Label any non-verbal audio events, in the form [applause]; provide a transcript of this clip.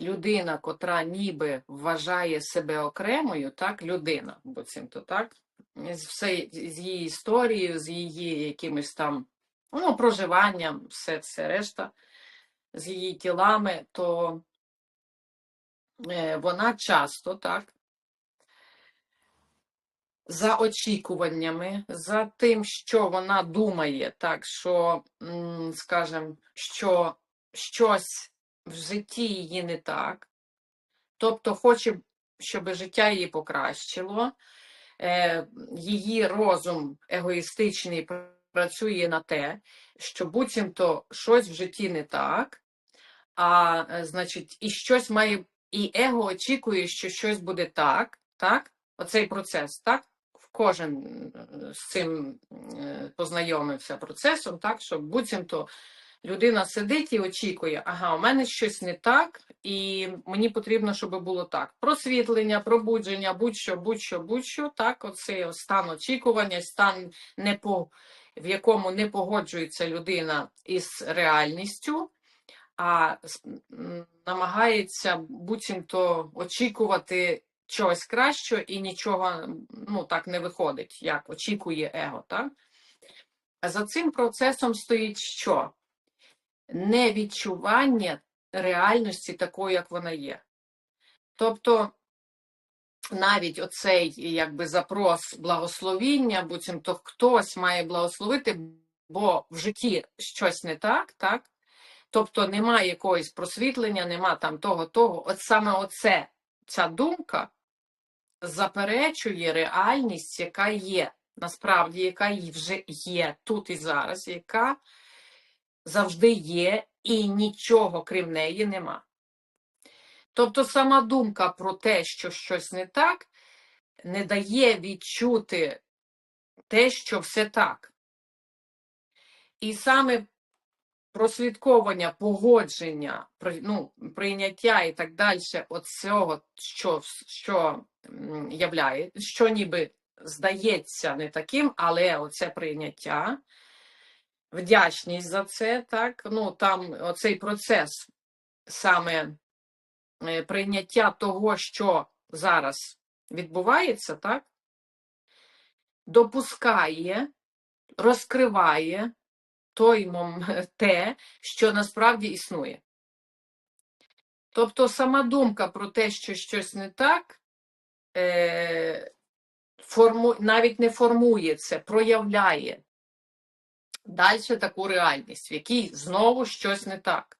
людина, котра ніби вважає себе окремою, так, людина, буцімто, так, з, все, з її історією, з її якимось там ну, проживанням, все це решта, з її тілами, то е, вона часто так. За очікуваннями, за тим, що вона думає, так що, скажем, що щось в житті її не так, тобто хоче, щоб життя її покращило, е, її розум егоїстичний працює на те, що буцімто щось в житті не так, а е, значить, і щось має, і его очікує, що щось буде так, так? Оцей процес, так? Кожен е, з цим познайомився процесом, так, що буцімто людина сидить і очікує, ага, у мене щось не так, і мені потрібно, щоб було так. Просвітлення, пробудження, будь-що, будь-що, будь-що, так, оцей стан очікування, стан непо, в якому не погоджується людина із реальністю, а намагається буцімто очікувати чогось кращого і нічого ну, так не виходить, як очікує его. Так? За цим процесом стоїть що? Невідчування реальності такою, як вона є. Тобто навіть оцей якби запрос благословіння, буцімто хтось має благословити, бо в житті щось не так, так? Тобто немає якогось просвітлення, нема там того, того. От саме оце, ця думка заперечує реальність, яка є, насправді, яка вже є тут і зараз, яка завжди є, і нічого крім неї нема. Тобто сама думка про те, що щось не так, не дає відчути те, що все так. І саме прослідковування, погодження, ну, прийняття і так далі, от цього, що, що являє, що ніби здається не таким, але оце прийняття, вдячність за це, так, ну там оцей процес саме е, прийняття того, що зараз відбувається, так, допускає, розкриває той [laughs] те, що насправді існує. Тобто сама думка про те, що щось не так, е, форму, навіть не формує це, проявляє далі таку реальність, в якій знову щось не так.